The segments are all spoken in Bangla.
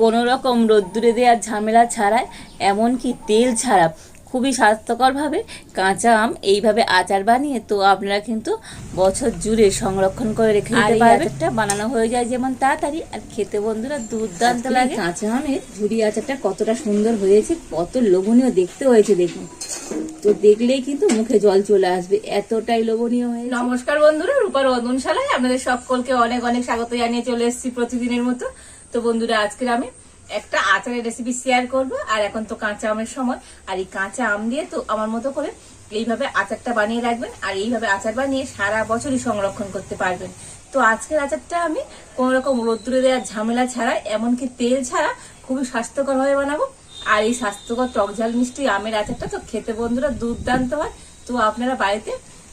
কোনো রকম রোদ্দুরে দেওয়ার ঝামেলা ছাড়াই এমনকি তেল ছাড়া। খুবই স্বাস্থ্যকরভাবে কাঁচা আম এইভাবে আচার বানিয়ে তো আপনারা কিন্তু বছর জুড়ে সংরক্ষণ করে রেখে দিতে পারবেন। আচারটা বানানো হয়ে যায় যেমন তাড়াতাড়ি। আর খেতে বন্ধুরা দুর্দান্ত লাগে। কাঁচা আমের ঝুড়ি আচারটা কতটা সুন্দর হয়েছে কত লোভনীয় দেখতে হয়েছে দেখুন। তো দেখলেই কিন্তু মুখে জল চলে আসবে এতটাই লোভনীয় হয়েছে। নমস্কার বন্ধুরা রূপার অদনশালায় আপনাদের সকলকে অনেক অনেক স্বাগত জানিয়ে চলে এসেছি প্রতিদিনের মতো। তো বন্ধুরা আজকে আমি একটা আচারের রেসিপি শেয়ার করব। আর এখন তো কাঁচা আমের সময়, আর এই কাঁচা আম দিয়ে তো আমার মতো করে এইভাবে আচারটা বানিয়ে রাখবেন, আর এইভাবে আচার বানিয়ে সারা বছরই সংরক্ষণ করতে পারবেন। তো আজকের আচারটা আমি কোন রকম রোদ্দুরে দেওয়ার ঝামেলা ছাড়া, এমনকি তেল ছাড়া খুবই স্বাস্থ্যকরভাবে বানাবো। আর এই স্বাস্থ্যকর টকঝাল মিষ্টি আমের আচারটা তো খেতে বন্ধুরা দুর্দান্ত হয়। তো আপনারা বাড়িতে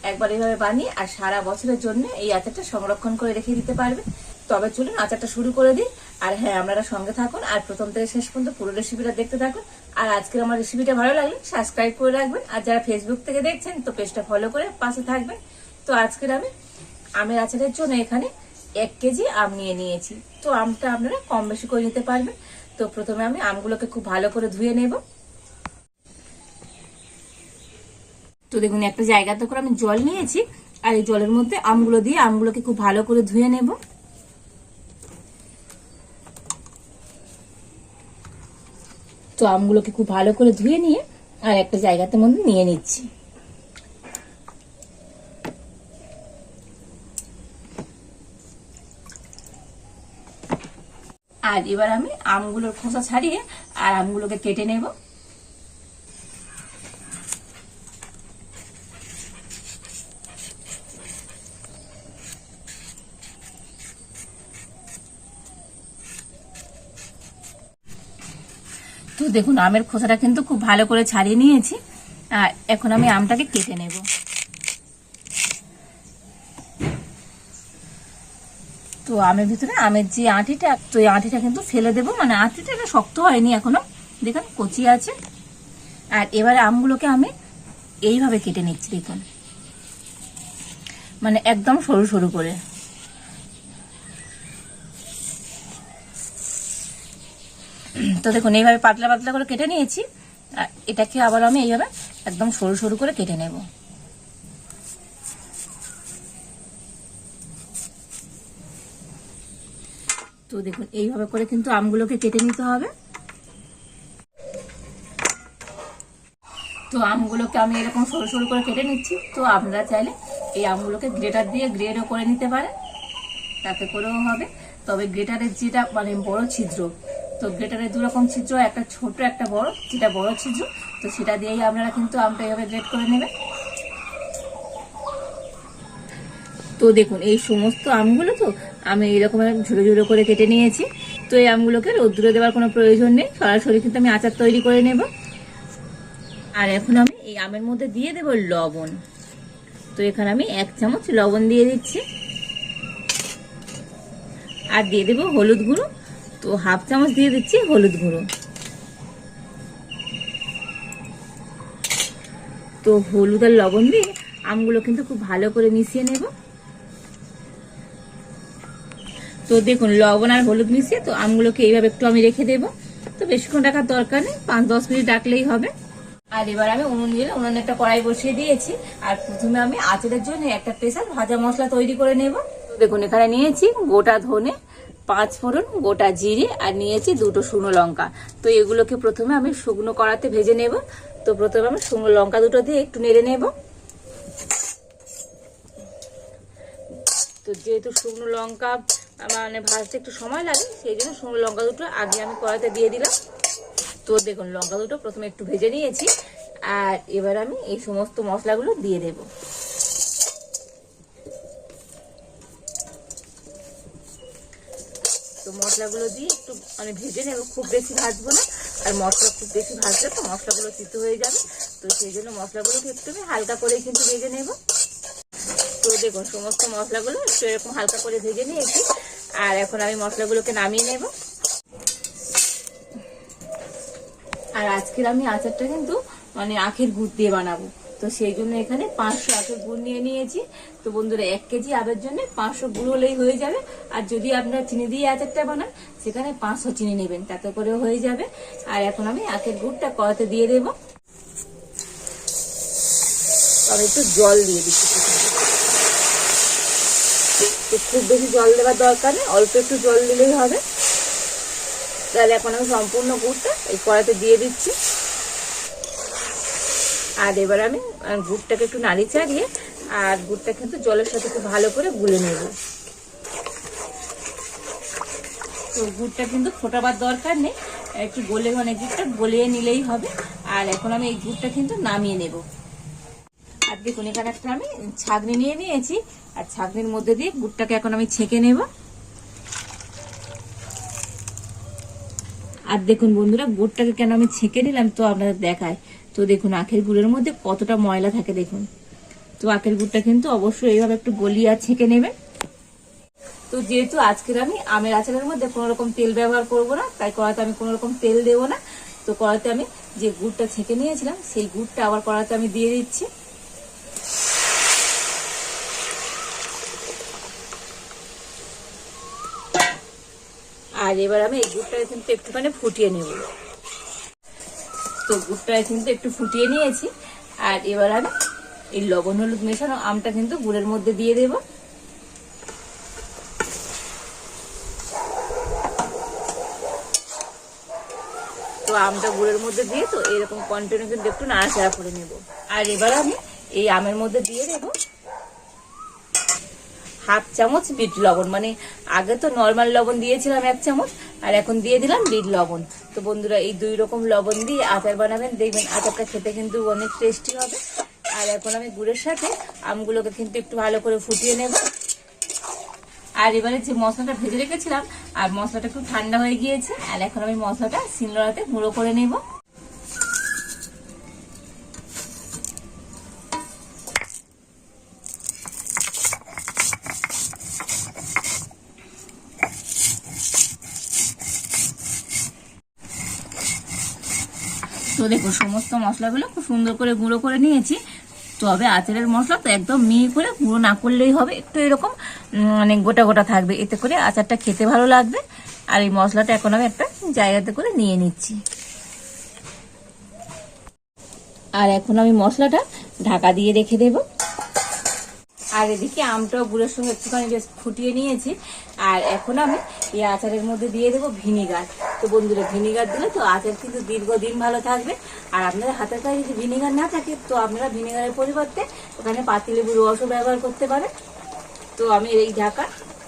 একবার এইভাবে বানিয়ে আর সারা বছরের জন্য এই আচারটা সংরক্ষণ করে রেখে দিতে পারবেন। তবে চলুন আচারটা শুরু করে দিই। আর হ্যাঁ আপনারা সঙ্গে থাকুন। আর প্রথম থেকে শেষ পর্যন্ত পুরো রেসিপিটা দেখতে থাকুন। আর আজকের আমার রেসিপিটা ভালো লাগলে সাবস্ক্রাইব করে রাখবেন। আর যারা ফেসবুক থেকে দেখছেন, তো পেজটা ফলো করে পাশে থাকবেন। তো আজকের আমি আমের আচারের জন্য এখানে এক কেজি আম নিয়ে নিয়েছি। তো আমটা আপনারা কম বেশি করে নিতে পারবেন। তো প্রথমে আমি আমগুলোকে খুব ভালো করে ধুয়ে নেব। তো দেখুন, একটা জায়গাতে করে আমি জল নিয়েছি। আর এই জলের মধ্যে আমগুলো দিয়ে আমগুলোকে খুব ভালো করে ধুয়ে নেব। তো আমগুলোকে খুব ভালো করে ধুয়ে নিয়ে আর একটা জায়গাতে মধ্যে নিয়ে নিচ্ছি। আর এবার আমি আমগুলোর খোসা ছাড়িয়ে আর আমগুলোকে কেটে নেব। তো দেখুন, আমের খোসাটা কিন্তু খুব ভালো করে ছাড়িয়ে নিয়েছি। আর এখন আমি আমটাকে কেটে নেব। তো আমের ভিতরে, আমের যে আঁটিটা, তো এই আঁটিটা কিন্তু ফেলে দেবো। মানে আঁটিটা শক্ত হয়নি এখনও। দেখুন, কচি আছে। আর এবারে আমগুলোকে আমি এইভাবে কেটে নিচ্ছি, দেখুন। মানে একদম সরু সরু করে। তো দেখুন, এইভাবে পাতলা পাতলা করে কেটে নিয়েছি। আর এটাকে আবার আমি এইভাবে একদম সরু সরু করে কেটে নেব। তো দেখুন, এইভাবে করে কিন্তু আমগুলোকে কেটে নিতে হবে। তো আমগুলোকে আমি এরকম সরু সরু করে কেটে নিচ্ছি। তো আপনারা চাইলে এই আমগুলোকে গ্রেটার দিয়ে গ্রেডও করে নিতে পারেন। তাতে করেও হবে। তবে গ্রেটারের যেটা মানে বড় ছিদ্র তো গ্রেটারের দু রকম ছিদ্র, একটা ছোট, একটা বড়, যেটা বড় ছিদ্র, তো সেটা দিয়েই আপনারা কিন্তু আমটা এভাবে গ্রেড করে নেবেন। তো দেখুন, এই সমস্ত আমগুলো তো আমি এরকম ঝুড়ো ঝুড়ো করে কেটে নিয়েছি। তো এই আমগুলোকে রোদ্দুরে দেওয়ার কোনো প্রয়োজন নেই, সরাসরি কিন্তু আমি আচার তৈরি করে নেব। আর এখন আমি এই আমের মধ্যে দিয়ে দেব লবণ। তো এখানে আমি এক চামচ লবণ দিয়ে দিচ্ছি। আর দিয়ে দেবো হলুদ গুঁড়ো তো হাফ চামচ দিয়ে দিচ্ছি হলুদ গুঁড়ো। তো হলুদ আর লবণ দিয়ে আমগুলো কিন্তু খুব ভালো করে মিশিয়ে নেব। তো দেখুন, লবণ আর হলুদ মিশিয়ে তো আমগুলোকে এইভাবে একটু আমি রেখে দেব। তো বেশিক্ষণ রাখার দরকার নেই, পাঁচ দশ মিনিট রাখলেই হবে। আর এবার আমি উনুন দিয়ে, উনুনে একটা কড়াই বসিয়ে দিয়েছি। আর প্রথমে আমি আচারের জন্য একটা স্পেশাল ভাজা মশলা তৈরি করে নেব। দেখুন, এখানে নিয়েছি গোটা ধনে পাঁচ ফোড়ন, গোটা জিরে আর নিয়েছি দুটো শুকনো লঙ্কা। তো এগুলোকে প্রথমে আমি শুকনো কড়াতে ভেজে নেব। তো প্রথমে আমি শুকনো লঙ্কা দুটো দিয়ে একটু নেড়ে নেব। তো যেহেতু শুকনো লঙ্কা মানে ভাজতে একটু সময় লাগে, সেই জন্য শুকনো লঙ্কা দুটো আগে আমি কড়াতে দিয়ে দিলাম। তো দেখুন, লঙ্কা দুটো প্রথমে একটু ভেজে নিয়েছি। আর এবার আমি এই সমস্ত মশলাগুলো দিয়ে দেব। মশলাগুলো দিয়ে একটু মানে ভেজে নেব, খুব বেশি ভাজবো না। আর মশলা খুব বেশি ভাজলে তো মশলাগুলো তিতো হয়ে যাবে। তো সেই জন্য মশলাগুলোকে একটু আমি হালকা করে কিন্তু ভেজে নেব। তো দেখুন, সমস্ত মশলাগুলো একটু এরকম হালকা করে ভেজে নিয়েছি। আর এখন আমি মশলাগুলোকে নামিয়ে নেব। আর আজকের আমি আচারটা কিন্তু মানে আখের গুড় দিয়ে বানাবো। তো সেই জন্য এখানে পাঁচশো আখের গুড় নিয়ে নিয়েছি। তো বন্ধুরা, এক কেজি আবের জন্য পাঁচশো গুড় হলেই হয়ে যাবে। আর যদি আপনারা চিনি দিয়ে আচারটা বানান, সেখানে পাঁচশো চিনি নেবেন, তাতে করে হয়ে যাবে। আর এখন আমি আখের গুড়টা কড়াতে দিয়ে দেবো। তবে একটু জল দিয়ে দিচ্ছি। খুব বেশি জল দেওয়ার দরকার নেই, অল্প একটু জল দিলেই হবে। তাহলে এখন আমি সম্পূর্ণ গুড়টা এই কড়াতে দিয়ে দিচ্ছি। আর এবার আমি গুড়টাকে একটু নাড়ি চাড়িয়ে, আর গুড়টা কিন্তু জলের সাথে খুব ভালো করে গুলে নেব। তো গুড়টা কিন্তু ফোটাবার দরকার নেই, একটু গলে মানে গুড়টা গলিয়ে নিলেই হবে। আর এখন আমি এই গুড়টা কিন্তু নামিয়ে নেব। আর দেখুন, এখানে একটা আমি ছাগনি নিয়ে নিয়েছি, আর ছাগনির মধ্যে দিয়ে গুড়টাকে এখন আমি ছেঁকে নেব। আর দেখুন বন্ধুরা, গুড়টাকে কেন আমি ছেঁকে নিলাম তো আপনাদের দেখায়। তো দেখুন, আখের গুড়ের মধ্যে কতটা ময়লা থাকে দেখুন। তো আখের গুড়টা কিন্তু অবশ্যই এইভাবে একটু গলিয়ে ছেঁকে নেবেন। তো যেহেতু আজকের আমি আমের আচারের মধ্যে কোনো রকম তেল ব্যবহার করব না, তাই কড়াতে আমি কোনো রকম তেল দেবো না। তো কড়াতে আমি যে গুড়টা ছেঁকে নিয়েছিলাম, সেই গুড়টা আবার কড়াতে আমি দিয়ে দিচ্ছি। আর এবার আমি এই গুড়টা কিন্তু একটুখানি ফুটিয়ে নেব। তো গুড়টা কিন্তু একটু ফুটিয়ে নিয়েছি। আর এবার আমি এই লবণ হলুদ মেশানো আমটা কিন্তু গুড়ের মধ্যে দিয়ে দেব। তো আমটা গুড়ের মধ্যে দিয়ে তো এরকম কন্টিনিউ কিন্তু একটু নাড়াচাড়া করে নেব। আর এবার আমি এই আমের মধ্যে দিয়ে দেবো হাফ চামচ বিট লবণ। মানে আগে তো নর্মাল লবণ দিয়েছিলাম এক চামচ আর এখন দিয়ে দিলাম বিট লবণ। তো বন্ধুরা, এই দুই রকম লবণ দিয়ে আচার বানাবেন। দেখবেন আচারটা খেতে কিন্তু অনেক টেস্টি হবে। আর এখন আমি গুড়ের সাথে আমগুলোকে কিন্তু একটু ভালো করে ফুটিয়ে নেব। আর এবারে যে মশলাটা ভেজে রেখেছিলাম, আর মশলাটা একটু ঠান্ডা হয়ে গিয়েছে, আর এখন আমি মশলাটা শিলনোড়াতে গুঁড়ো করে নেব। দেখো সমস্ত মশলাগুলো খুব সুন্দর করে গুঁড়ো করে নিয়েছি। তবে আচারের মশলা তো একদম মিহি করে গুঁড়ো না করলেই হবে, একটু এরকম মানে গোটা গোটা থাকবে। এতে করে আচারটা খেতে ভালো লাগবে। আর এই মশলাটা এখন আমি একটা জায়গাতে করে নিয়ে নিচ্ছি। আর এখন আমি মশলাটা ঢাকা দিয়ে রেখে দেবো। আর এদিকে আমটাও গুড়ের সঙ্গে একটুখানি বেশ ফুটিয়ে নিয়েছি। আর এখন আমি এই আচারের মধ্যে দিয়ে দেবো ভিনিগার। তো বন্ধুরা, ভিনিগার দিলে তো আচার কিন্তু দীর্ঘদিন ভালো থাকবে। আর আপনাদের হাতের কাছে যদি ভিনিগার না থাকে, তো আপনারা ভিনিগারের পরিবর্তে ওখানে পাতিলেবুর রসও ব্যবহার করতে পারেন। তো আমি এই ঢাকা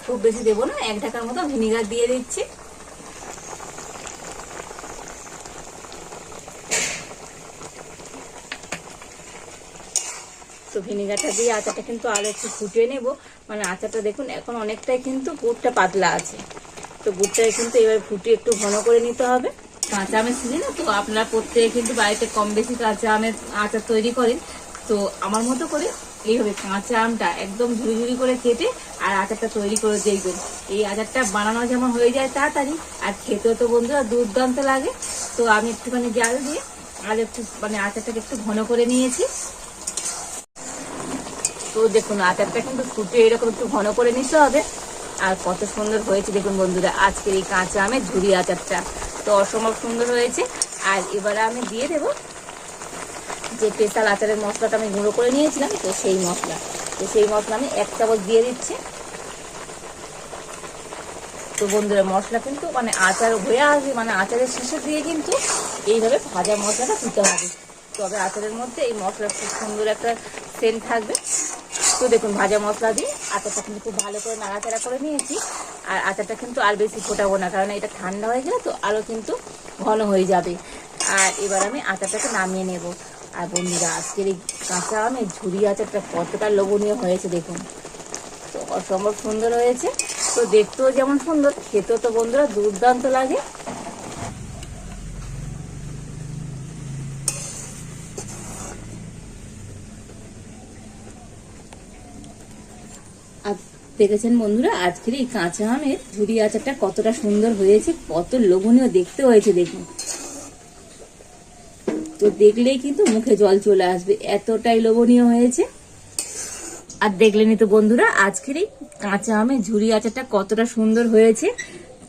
খুব বেশি দেবো না, এক ঢাকার মতো ভিনিগার দিয়ে দিচ্ছি। ভিনেগারটা দিয়ে আচারটা কিন্তু আরও একটু ফুটিয়ে নেব। মানে আচারটা দেখুন, এখন অনেকটাই কিন্তু গুড়টা পাতলা আছে। তো গুড়টাকে কিন্তু এবার ফুটিয়ে একটু ঘন করে নিতে হবে। কাঁচা আমের সিজন তো আপনারা প্রত্যেকে কিন্তু বাড়িতে কম বেশি কাঁচা আমের আচার তৈরি করেন। তো আমার মতো করে এইভাবে কাঁচা আমটা একদম ঝুড়ি করে কেটে আর আচারটা তৈরি করে দেখবেন। এই আচারটা বানানো যেমন হয়ে যায় তাড়াতাড়ি, আর খেতেও তো বন্ধুরা দুর্দান্ত লাগে। তো আমি একটুখানি জাল দিয়ে আর একটু মানে আচারটাকে একটু ঘন করে নিয়েছি। তো দেখুন, আচারটা কিন্তু ফুটে এরকম একটু ঘন করে নিতে হবে। আর কত সুন্দর হয়েছে দেখুন বন্ধুরা, আজকের এই কাঁচা আমের ঝুরি আচারটা। তো অসম্ভব সুন্দর হয়েছে। আর এবারে আমি দিয়ে দেব যে স্পেশাল আচারের মশলাটা আমি গুঁড়ো করে নিয়েছিলাম, তো সেই মশলা। তো সেই মশলা আমি এক চামচ দিয়ে দিচ্ছি। তো বন্ধুরা, মশলা কিন্তু মানে আচার হয়ে আসবে মানে আচারের শেষের দিয়ে কিন্তু এইভাবে ভাজা মশলাটা দিতে হবে। তবে আচারের মধ্যে এই মশলা খুব সুন্দর একটা সেন্ট থাকবে। তো দেখুন, ভাজা মশলা দিয়ে আচারটা কিন্তু খুব ভালো করে নাড়াচাড়া করে নিয়েছি। আর আচারটা কিন্তু আর বেশি ফোটাবো না, কারণ এটা ঠান্ডা হয়ে গেলে তো আরও কিন্তু ঘন হয়ে যাবে। আর এবার আমি আচারটাকে নামিয়ে নেব। আর বন্ধুরা, আজকের এই কাঁচা আমের ঝুরি আচারটা কতটা লোভনীয় হয়েছে দেখুন। তো অসম্ভব সুন্দর হয়েছে। তো দেখতেও যেমন সুন্দর, খেতেও তো বন্ধুরা দুর্দান্ত লাগে আর দেখেছেন বন্ধুরা, আজকের এই কাঁচা আমের ঝুড়ি আচারটা কতটা সুন্দর হয়েছে, কত লোভনীয় দেখতে হয়েছে দেখুন। তো দেখলেই কিন্তু মুখে জল চলে আসবে, এতটাই লোভনীয় হয়েছে। আর দেখলেনই তো বন্ধুরা, আজকের এই কাঁচা আমের ঝুড়ি আচারটা কতটা সুন্দর হয়েছে।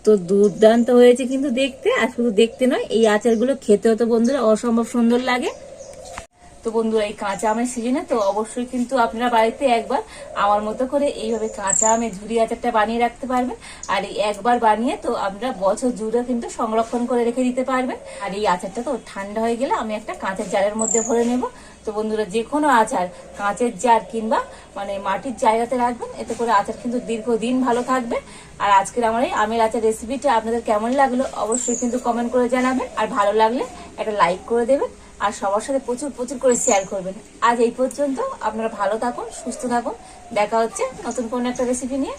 তো দুর্দান্ত হয়েছে কিন্তু দেখতে, আর শুধু দেখতে নয়, এই আচারগুলো খেতেও তো বন্ধুরা অসম্ভব সুন্দর লাগে। তো বন্ধুরা, এই কাঁচা আমের সিজনে তো অবশ্যই কিন্তু আপনারা বাড়িতে একবার আমার মতো করে এইভাবে কাঁচা আমের ঝুরি আচারটা বানিয়ে রাখতে পারবেন। আর এই একবার বানিয়ে তো আপনারা বছর জুড়ে কিন্তু সংরক্ষণ করে রেখে দিতে পারবেন। আর এই আচারটা তো ঠান্ডা হয়ে গেলে আমি একটা কাঁচের জারের মধ্যে ভরে নেব। তো বন্ধুরা যে কোনো আচার কাঁচের জার কিংবা মানে মাটির জায়গাতে রাখবেন, এতে করে আচার কিন্তু দীর্ঘদিন ভালো থাকবে। আর আজকের আমার এই আমের আচার রেসিপিটা আপনাদের কেমন লাগল অবশ্যই কিন্তু কমেন্ট করে জানাবেন। আর ভালো লাগলে একটা লাইক করে দেবেন। আর সবার সাথে প্রচুর প্রচুর করে শেয়ার করবেন। আজ এই পর্যন্ত আপনারা ভালো থাকুন, সুস্থ থাকুন। দেখা হচ্ছে নতুন কোনো একটা রেসিপি নিয়ে।